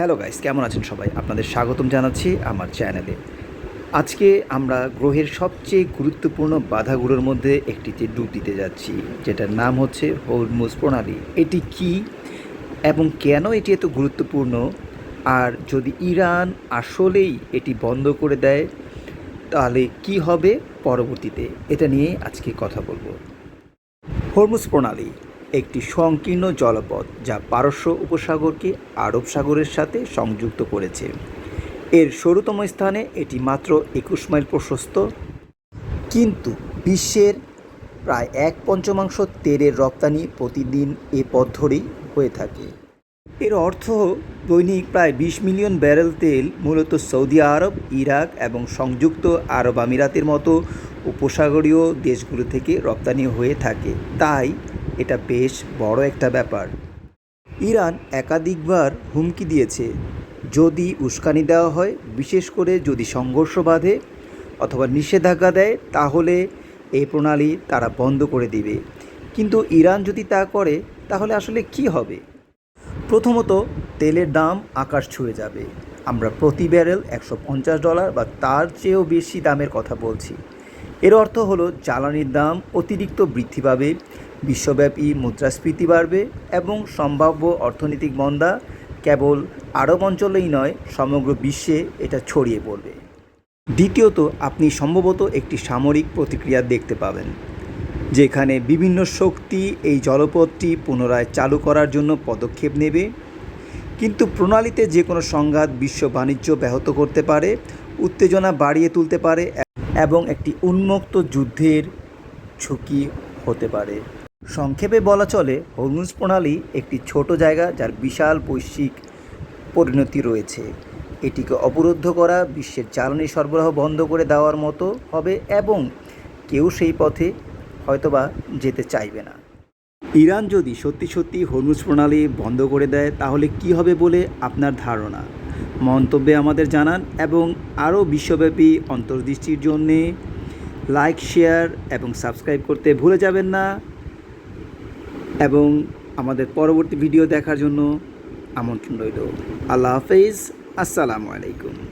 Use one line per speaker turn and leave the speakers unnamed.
Hello guys কেমন আছেন সবাই? আপনাদের স্বাগতম জানাচ্ছি আমার চ্যানেলে আজকে আমরা গ্রহের সবচেয়ে গুরুত্বপূর্ণ বাধাগুলোর মধ্যে একটিতে ডুব দিতে যাচ্ছি, যেটার নাম হচ্ছে হরমুজ প্রণালী। এটি কি এবং কেন এটি এত গুরুত্বপূর্ণ? আর যদি ইরান আসলেই এটি বন্ধ করে দেয়, তাহলে কি হবে পরবর্তীতে? এটা নিয়ে আজকে কথা বলব। হরমুজ প্রণালী একটি সংকীর্ণ জলপথ যা পারস্য উপসাগরকে আরব সাগরের সাথে সংযুক্ত করেছে। এর সরুতম স্থানে এটি মাত্র একুশ মাইল প্রশস্ত। কিন্তু বিশ্বের প্রায় এক পঞ্চমাংশ তেলের রপ্তানি প্রতিদিন এ পথ ধরেই হয়ে থাকে। এর অর্থ দৈনিক প্রায় বিশ মিলিয়ন ব্যারেল তেল মূলত সৌদি আরব, ইরাক এবং সংযুক্ত আরব আমিরাতের মতো উপসাগরীয় দেশগুলো থেকে রপ্তানি হয়ে থাকে। তাই এটা বেশ বড় একটা ব্যাপার। ইরান একাধিকবার হুমকি দিয়েছে, যদি উস্কানি দেওয়া হয়, বিশেষ করে যদি সংঘর্ষ বাঁধে অথবা নিষেধাজ্ঞা দেয়, তাহলে এই প্রণালী তারা বন্ধ করে দিবে। কিন্তু ইরান যদি তা করে, তাহলে আসলে কি হবে? প্রথমত, তেলের দাম আকাশ ছুঁয়ে যাবে। আমরা প্রতি ব্যারেল একশো পঞ্চাশ ডলার বা তার চেয়েও বেশি দামের কথা বলছি। এর অর্থ হলো জ্বালানির দাম অতিরিক্ত বৃদ্ধি পাবে, বিশ্বব্যাপী মুদ্রাস্ফীতি বাড়বে এবং সম্ভাব্য অর্থনৈতিক মন্দা কেবল আরব অঞ্চলেই নয়, সমগ্র বিশ্বে এটা ছড়িয়ে পড়বে। দ্বিতীয়ত, আপনি সম্ভবত একটি সামরিক প্রতিক্রিয়া দেখতে পাবেন, যেখানে বিভিন্ন শক্তি এই জলপথটি পুনরায় চালু করার জন্য পদক্ষেপ নেবে। কিন্তু প্রণালীতে যে কোনো সংঘাত বিশ্ব বাণিজ্য ব্যাহত করতে পারে, উত্তেজনা বাড়িয়ে তুলতে পারে এবং একটি উন্মুক্ত যুদ্ধের ঝুঁকি হতে পারে। সংক্ষেপে বলা চলে, হরমুজ প্রণালী একটি ছোট জায়গা যার বিশাল বৈশ্বিক পরিণতি রয়েছে। এটিকে অবরুদ্ধ করা বিশ্বের জ্বালানি সরবরাহ বন্ধ করে দেওয়ার মতো হবে এবং কেউ সেই পথে হয়তোবা যেতে চাইবে না। ইরান যদি সত্যি সত্যি হরমুজ প্রণালী বন্ধ করে দেয়, তাহলে কি হবে বলে আপনার ধারণা? মন্তব্যে আমাদের জানান এবং আরও বিশ্বব্যাপী অন্তর্দৃষ্টির জন্যে লাইক, শেয়ার এবং সাবস্ক্রাইব করতে ভুলে যাবেন না এবং আমাদের পরবর্তী ভিডিও দেখার জন্য আমন্ত্রণ রইল। আল্লাহ হাফেজ। আসসালামু আলাইকুম।